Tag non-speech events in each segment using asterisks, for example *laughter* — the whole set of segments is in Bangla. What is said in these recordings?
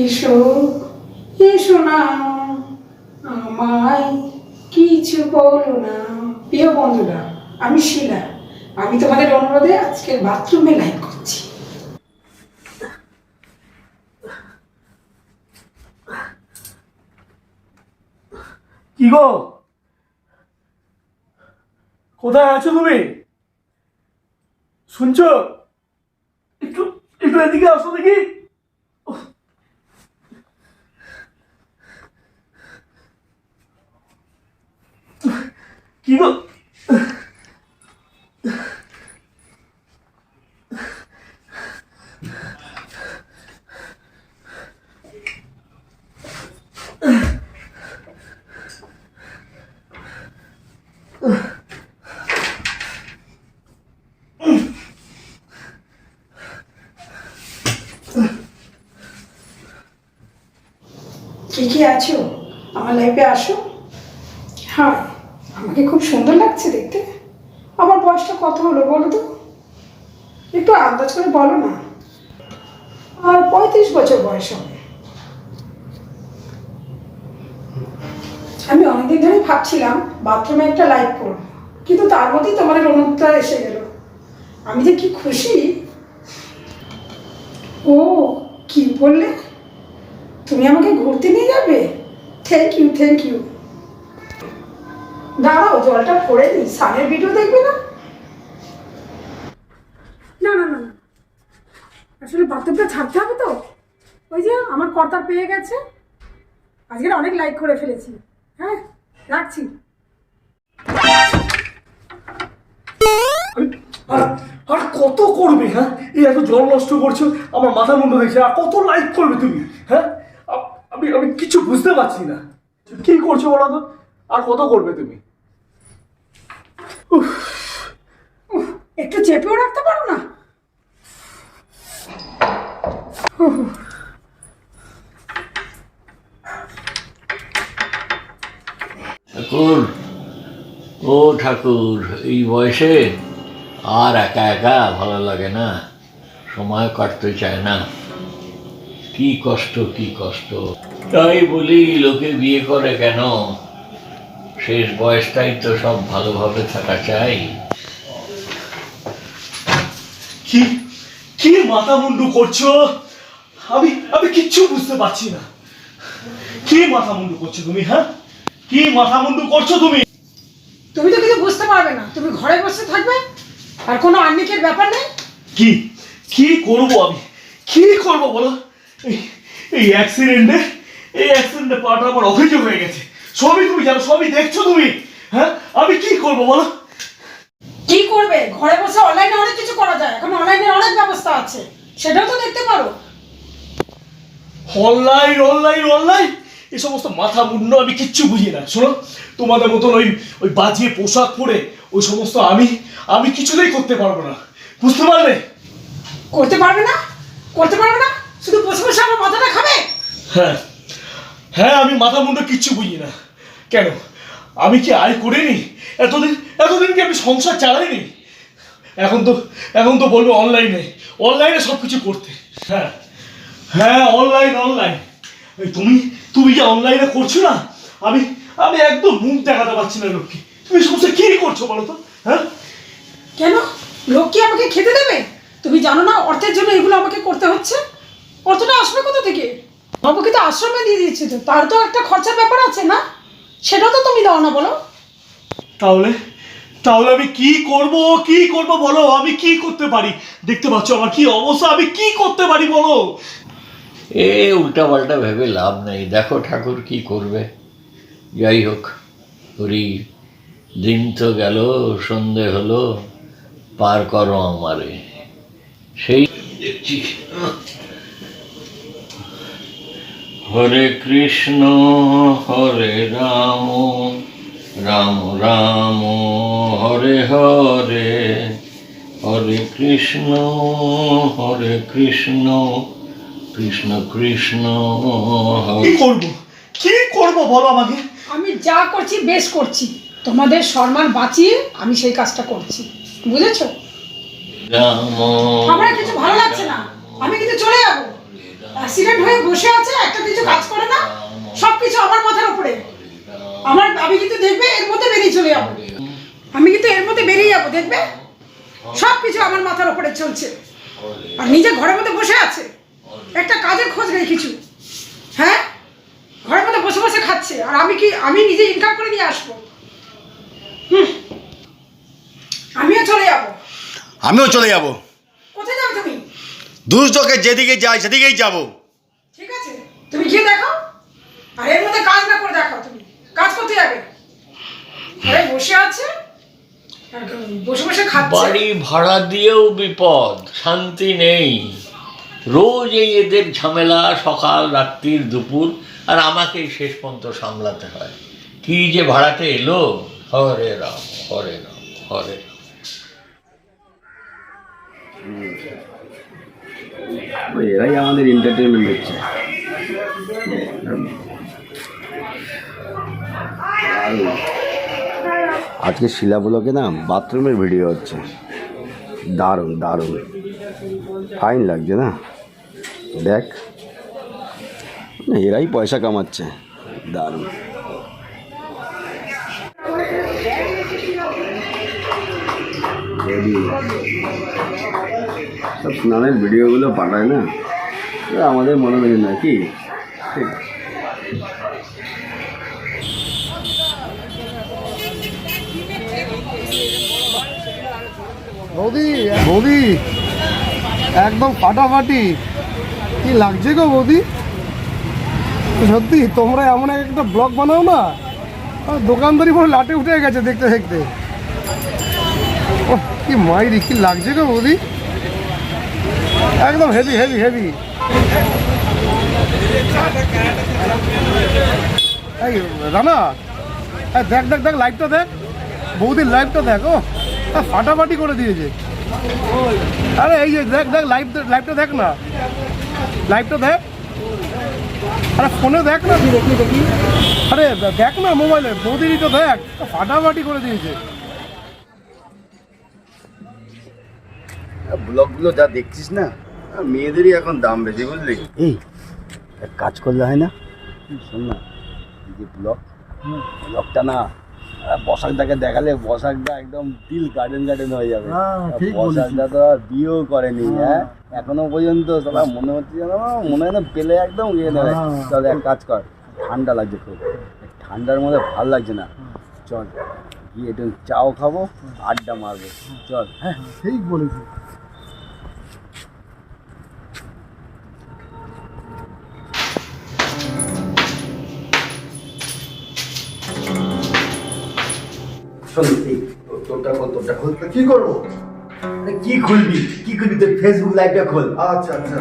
এসো এসো না, আমায় কিছু বলো না। প্রিয় বন্ধুরা, আমি শিলা। আমি তোমাদের অনুরোধে আজকের বাথরুমে লাইভ করছি। কি গো? কোথায় আছো তুমি? শুনছো? একটু একটু এদিকে আসো দেখি। কি গো? কে কে আছো? আমার লাইফে আসো। হ্যাঁ। আমাকে খুব সুন্দর লাগছে দেখতে। আমার বয়সটা কত হলো বলো তো? একটু আন্দাজ করে বলো না। আর পঁয়ত্রিশ বছর বয়স হবে। আমি অনেকদিন ধরে ভাবছিলাম বাথরুমে একটা লাইভ করব কিন্তু তার মধ্যেই তোমার অনুরোধটা এসে গেল। আমি যে কি খুশি। ও, কি বললে? তুমি আমাকে ঘুরতে নিয়ে যাবে? থ্যাংক ইউ থ্যাংক ইউ দাঁড়াও জলটা পড়ে নি। সানের ভিডিও দেখবে না? না না না না। আসলে বাথরুমটা ছাড়তে হবে তো। ওই যে আমার কর্তা পেয়ে গেছে। আজকে অনেক লাইক করে ফেলেছি। হ্যাঁ রাখছি। আর আর কত করবে হ্যাঁ? এই এত জল নষ্ট করছ আমার মাথা মুন্ড দেখছে। আর কত লাইক করবে তুমি হ্যাঁ? আমি আমি কিছু বুঝতে পারছি না। কি করছ বলো তো? আর কত করবে তুমি? একটু চেপেও রাখতে পারো না? ঠাকুর, ও ঠাকুর, এই বয়সে আর একা একা ভালো লাগে না, সময় কাটতে চায় না। কি কষ্ট কি কষ্ট। তাই বলি, লোকে বিয়ে করে কেন? শেষ বয়সটাই তো সব ভালোভাবে থাকা চাই। কি? কি মাথা মুন্ডু করছ? আমি আমি কিচ্ছু বুঝতে পারছি না। কি মাথা মুন্ডু করছ তুমি হ্যাঁ? কি মাথা মুন্ডু করছ তুমি? তুমি তো কিছু বুঝতে পারবে না। তুমি ঘরে বসে থাকবে আর কোনো আর্নিকের ব্যাপার নেই? কি কি করব আমি? কি করব বলো? এই এই অ্যাক্সিডেন্টে এই অ্যাক্সিডেন্টে পাটা আমার অভিযোগ হয়ে গেছে। সবই তুমি জানো সবই দেখছ তুমি। হ্যাঁ? আমি কি করব বলো? কি করবে? ঘরে বসে অনলাইনে অনেক কিছু করা যায়। এখন অনলাইনে অনেক ব্যবস্থা আছে। সেটাও তো দেখতে পারো। Online online online? এই সমস্ত মাথা মুন্ড আমি কিচ্ছু বুঝি না। শোনো তোমাদের মতন ওই ওই বাজিয়ে পোশাক পরে ওই সমস্ত আমি আমি কিছুতেই করতে পারব না। বুঝতে পারলে? করতে পারবে না? করতে পারবে না? শুধু বসে বসে আমার মাথাটা খাবে? হ্যাঁ। হ্যাঁ আমি মাথা মুন্ড কিচ্ছু বুঝি না। কেন? আমি কি আয় করিনি? এতদিন এতদিন কি আমি সংসার চালাইনি? এখন তো এখন তো বলব অনলাইনে। অনলাইনে সব কিছু করতে। হ্যাঁ। হ্যাঁ অনলাইন অনলাইন। তুমি তুমি যে অনলাইনে করছ না? আমি আমি একদম মুখ দেখাতে পারছি না লোককে। তুমি সমস্ত কি করছ বলো তো? হ্যাঁ? কেন? লোক কি আমাকে খেতে দেবে? তুমি জানো না অর্থের জন্য এগুলো আমাকে করতে হচ্ছে? অর্থটা আসবে কোথা থেকে? বাবুকে তো আশ্রমে দিয়ে দিচ্ছি তো। তার তো একটা খরচার ব্যাপার আছে না? সেটাও তো তুমি দাও না বলো। তাহলে তাহলে আমি কি করব কি করব বলো? আমি কি করতে পারি? দেখতে পাচ্ছ আমার কি অবস্থা আমি কি করতে পারি বলো? এ উল্টা পাল্টা ভেবে লাভ নেই। দেখো ঠাকুর কি করবে। যাই হোক হরি দিন তো গেল সন্ধে হলো পার করো আমারে। সেই দেখছি। হরে কৃষ্ণ হরে রাম রাম রাম হরে হরে হরে কৃষ্ণ হরে কৃষ্ণ কৃষ্ণ কৃষ্ণ হরে কি করব? কি করব বলো আমাকে? আমি যা করছি বেশ করছি। তোমাদের সম্মান বাঁচিয়ে আমি সেই কাজটা করছি। বুঝেছ? রাম আমার কিছু ভালো লাগছে না। আমি কিন্তু চলে যাব। অ্যাক্সিডেন্ট হয়ে বসে আছে একটা কিছু কাজ করে না সব কিছু আমার মাথার উপরে। আমার আমি কিন্তু দেখবে এর মধ্যে বেরিয়ে চলে যাব। আমি কিন্তু এর মধ্যে বেরিয়ে যাব দেখবে? সব কিছু আমার মাথার উপরে চলছে। আর নিজে ঘরের মধ্যে বসে আছে। একটা কাজের খোঁজ নেই কিছু। হ্যাঁ? ঘরের মধ্যে বসে বসে খাচ্ছে। আর আমি কি আমি নিজে ইনকাম করে নিয়ে আসব? হুম। আমিও চলে যাব। আমিও চলে যাব। কোথায় যাবে তুমি? দুর্যোগে যেদিকে যাই সেদিকেই যাব। ঠিক আছে? তুমি গিয়ে দেখো। আর এর মধ্যে কাজ না করে দেখাও তুমি। কাজ করতে যাবে। ঘরে বসে আছে বসে বসে খাচ্ছে। বাড়ি ভাড়া দিয়েও বিপদ শান্তি নেই। রোজ এই এদের ঝামেলা সকাল রাত্রির দুপুর আর আমাকেই শেষ পর্যন্ত সামলাতে হয়। কি যে ভাড়াতে এলো? হরে রাম হরে রাম হরে রাম। এরাই আমাদের এন্টারটেনমেন্ট হচ্ছে। আজকে শিলাবলকে না বাথরুমের ভিডিও হচ্ছে দারুণ দারুণ ফাইন লাগছে না দেখ এরাই পয়সা কামাচ্ছে দারুণ সব স্নানের ভিডিওগুলো পাঠায় না আমাদের মনোরঞ্জন না কি? ঠিক বৌদি বৌদি, একদম ফাটাফাটি। কি লাগছে গো বৌদি? সত্যি, তোমরা এমন এক একটা ব্লগ বানাও না? দোকানদারি পুরো লাটে উঠে গেছে দেখতে দেখতে। কি মাইরি, কি লাগছে গো বৌদি? একদম হেভি হেভি হেভি রানা দেখ দেখ দেখ লাইভটা দেখ। বৌদির লাইভটা দেখ, ও। ফাটাফাটি করে দিয়েছে। আরে এই যে দেখ দেখ লাইভ লাইভটা দেখ না। লাইভটা দেখ। আরে ফোনে দেখ না। আরে দেখ না মোবাইলে বৌদিরই তো দেখ। ফাটাফাটি করে দিয়েছে। ব্লগগুলো যা দেখছিস না মেয়েদেরই এখন দাম বেশি বুঝলি? এই এক কাজ করলে হয় না? শোন না যে ব্লগ ব্লগটা না আহ, বসাকদাকে দেখালে বসাকদা একদম দিল গার্ডেন গার্ডেন হয়ে যাবে। হ্যাঁ, ঠিক বসাকদা তো বিয়েও করেনি হ্যাঁ। এখনও পর্যন্ত সবাই মনে হচ্ছে যেন মনে হয় না পেলে একদম ইয়ে নেবে হ্যাঁ। চল এক কাজ কর ঠান্ডা লাগছে খুব। ঠান্ডার মধ্যে ভালো লাগছে না। চল গিয়ে একটু চাও খাব আড্ডা মারবো। চল। হ্যাঁ ঠিক বলেছি এই তোরটা খোল তোরটা খোল কি করব? কি খুলবি? কি খুলবি? তোর ফেসবুক লাইভটা খোল। আচ্ছা আচ্ছা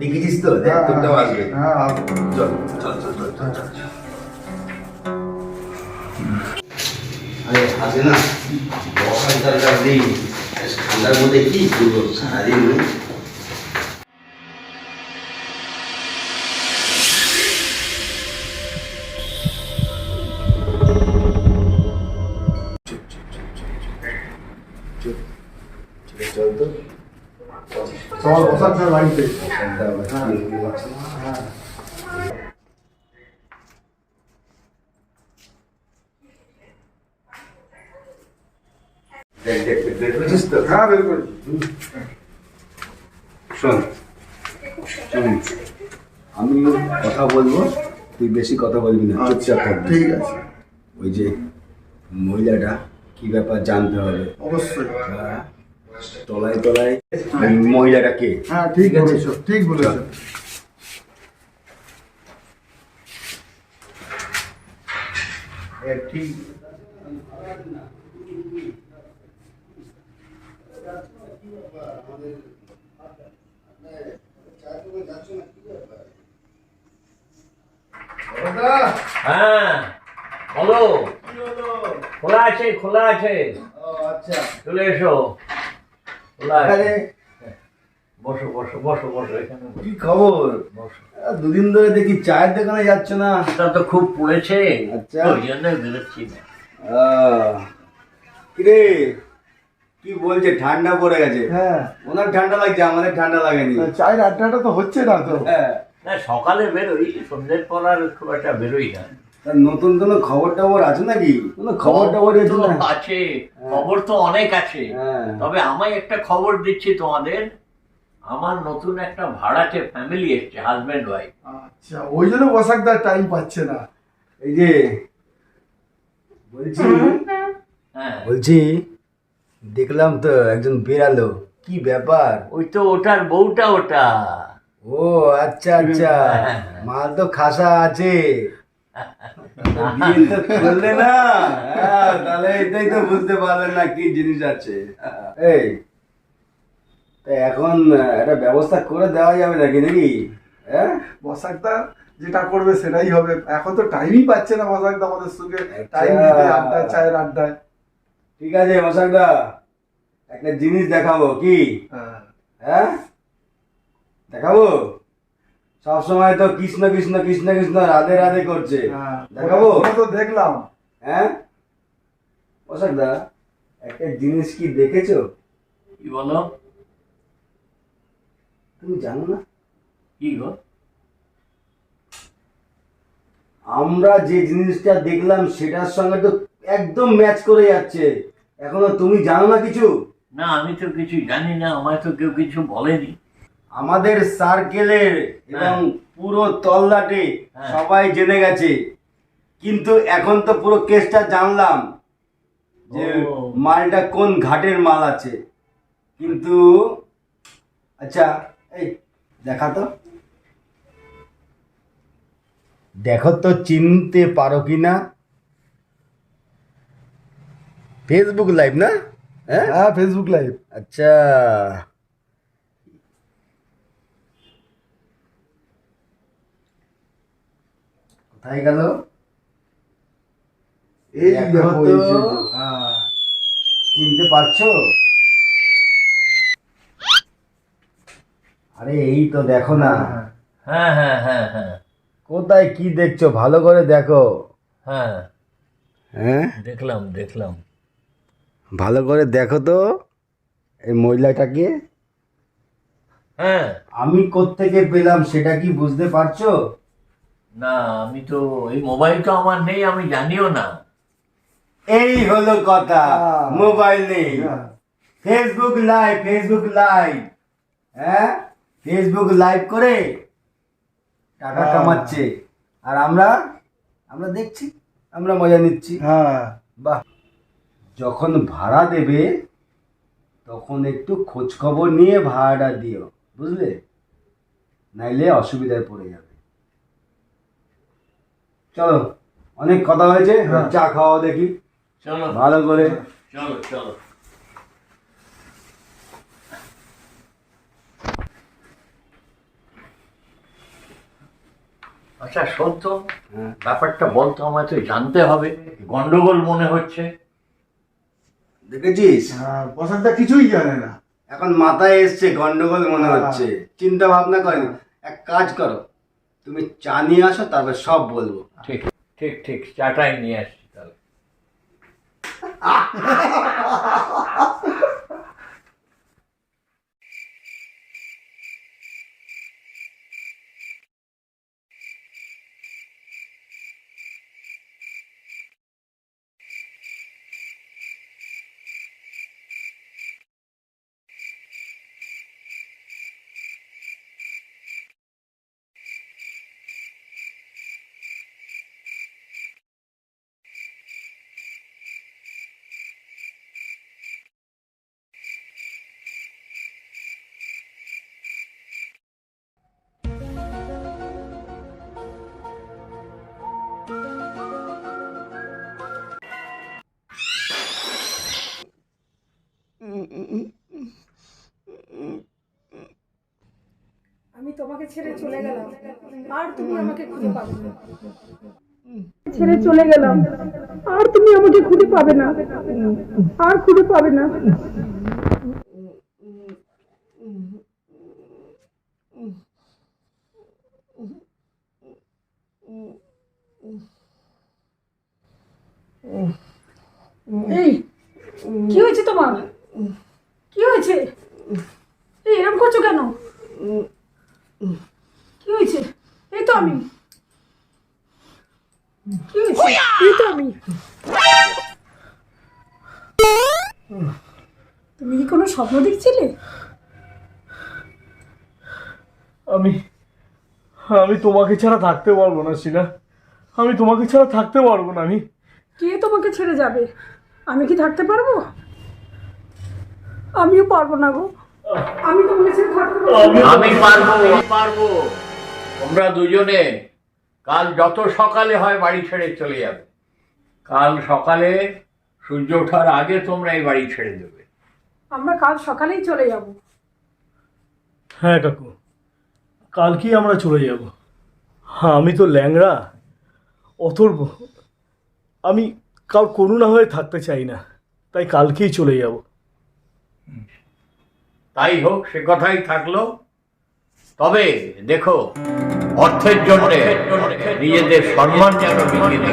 দেখেছিস তো? দেখ তোরটাও আসবে। হ্যাঁ চল চল চল চল চল চল। আরে আসে না? বসার দরকার নেই। ঠান্ডার মধ্যে কি করব? সারাদিন বাড়িতে। হ্যাঁ বের করি শোন শোন আমি কথা বলব তুই বেশি কথা বলবি না চুপচাপ থাকবি। ঠিক আছে। ওই যে মহিলাটা কি ব্যাপার জানতে হবে? অবশ্যই। হ্যাঁ, তলায় তলায়। মহিলাটা কে? হ্যাঁ ঠিক বলেছ ঠিক বলেছ। ঠিক। হ্যাঁ বলো। খোলা আছে খোলা আছে। আচ্ছা। চলে এসো। আছে আরে বসো বসো বসো বসো এখানে কি খবর? বসো। দুদিন ধরে দেখি চায়ের দোকানে যাচ্ছ না। তা তো খুব পড়েছে। আচ্ছা। ওই জন্য বেরোচ্ছি না। আহ, কিরে কি বলছে? ঠান্ডা পড়ে গেছে। হ্যাঁ। ওনার ঠান্ডা লাগছে আমাদের ঠান্ডা লাগেনি। চায়ের আড্ডাটা তো হচ্ছে না তো। হ্যাঁ। না সকালে বেরোই সন্ধ্যের পর আর খুব একটা বেরোই না। তা নতুন কোনো খবর টবর আছে নাকি? কোনো খবর টবর আছে তো আছে খবর তো অনেক আছে। হ্যাঁ। তবে আমায় একটা খবর দিচ্ছি তোমাদের। আমার নতুন একটা ভাড়াটে ফ্যামিলি এসছে হাজব্যান্ড ওয়াইফ আচ্ছা ওই জন্য বসাকদার টাইম পাচ্ছে না। এই যে বলছি হ্যাঁ। বলছি দেখলাম তো একজন বেরালো কি ব্যাপার? ওই তো ওটার বউটা ওটা। ও আচ্ছা আচ্ছা। মাল তো খাসা আছে। *laughs* করলে না? হ্যাঁ, তাহলে এটাই তো বুঝতে পারলেন না কি জিনিস আছে। এই তা এখন একটা ব্যবস্থা করে দেওয়া যাবে নাকি নাকি? হ্যাঁ? বসাকদার যেটা করবে সেটাই হবে। এখন তো টাইমই পাচ্ছে না বসাকদা আমাদের সঙ্গে। টাইম আচ্ছা। দিতে আড্ডায় চায়ের আড্ডায়। ঠিক আছে মশাকদা একটা জিনিস দেখাবো কি? হ্যাঁ। হ্যাঁ? দেখাবো? সব সময় তো কৃষ্ণ কৃষ্ণ কৃষ্ণ কৃষ্ণ রাধে রাধে করছে। হ্যাঁ। দেখাবো? তো দেখলাম। হ্যাঁ? অশোক দা একটা জিনিস কি দেখেছ? কি বলো? তুমি জানো না? কি গো? আমরা যে জিনিসটা দেখলাম সেটার সঙ্গে তো একদম ম্যাচ করে যাচ্ছে। এখনও তুমি জানো না কিছু? না আমি তো কিছু জানি না আমায় তো কেউ কিছু বলেনি। আমাদের সার্কেলের এবং পুরো তল্লাটে হ্যাঁ। সবাই জেনে গেছে। কিন্তু এখন তো পুরো কেসটা জানলাম যে মালটা কোন ঘাটের মাল আছে। কিন্তু আচ্ছা এই দেখা তো। দেখো তো চিনতে পারো কি না? ফেসবুক লাইভ না? হ্যাঁ? হ্যাঁ ফেসবুক লাইভ আচ্ছা। কোথায় গেল? এই হ্যাঁ। চিনতে পারছ? আরে এই তো দেখো না। হ্যাঁ হ্যাঁ হ্যাঁ হ্যাঁ। কোথায় কি দেখছ? ভালো করে দেখো। হ্যাঁ। হ্যাঁ? দেখলাম দেখলাম। ভালো করে দেখো তো এই মহিলাটাকে। হ্যাঁ। আমি কোত্থেকে পেলাম সেটা কি বুঝতে পারছ? না আমি তো এই মোবাইল তো আমার নেই আমি জানিও না। এই হলো কথা। মোবাইল নেই। ফেসবুক লাইভ ফেসবুক লাইভ হ্যাঁ? ফেসবুক লাইভ করে টাকা। কামাচ্ছে। আর আমরা আমরা দেখছি আমরা মজা নিচ্ছি। হ্যাঁ। বাহ। যখন ভাড়া দেবে তখন একটু খোঁজ খবর নিয়ে ভাড়াটা দিও বুঝলে? নাইলে অসুবিধায় পড়ে যাবে। চলো অনেক কথা হয়েছে হ্যাঁ। চা খাওয়া দেখি। চলো। ভালো করে। চলো চলো। আচ্ছা শোন তো হ্যাঁ। ব্যাপারটা বলতো আমায় তো জানতে হবে গন্ডগোল মনে হচ্ছে। দেখেছিস? হ্যাঁ কিছুই জানে না। এখন মাথায় এসছে গন্ডগোল মনে। হচ্ছে। চিন্তা ভাবনা করেন এক কাজ করো তুমি চা নিয়ে আসো তারপর সব বলব। ঠিক ঠিক ঠিক চাটাই নিয়ে আসছি তাহলে। *laughs* তোমাকে ছেড়ে চলে গেলাম। আর তুমি আমাকে খুঁজে পাবে ছেড়ে চলে গেলাম। আর তুমি আমাকে খুঁজে পাবে না। আর খুঁজে পাবে না এই কি হয়েছে তোমার কি হয়েছে এই এরকম করছ কেন কি হয়েছে এই তো আমি কি হয়েছে এই তো আমি তুমি কি কোনো স্বপ্ন দেখছিলে আমি আমি তোমাকে ছাড়া থাকতে পারব না শিলা। আমি তোমাকে ছাড়া থাকতে পারব না আমি। কে তোমাকে ছেড়ে যাবে? আমি কি থাকতে পারব? আমিও পারব না গো। আমি তোমাকে ছেড়ে থাকতে পারব। আমি পারব। আমি পারব। তোমরা দুজনে কাল যত সকালে হয় বাড়ি ছেড়ে চলে যাবে। কাল সকালে সূর্য ওঠার আগে তোমরা এই বাড়ি ছেড়ে দেবে। আমরা কাল সকালেই চলে যাব। হ্যাঁ কাকু। কালকেই আমরা চলে যাব। হ্যাঁ আমি তো ল্যাংড়া। অথর্ব আমি কার করুণা হয়ে থাকতে চাই না। তাই কালকেই চলে যাব। তাই হোক সে কথাই থাকল। তবে দেখো অর্থের জন্য নিজেদের সম্মান যেন দেবে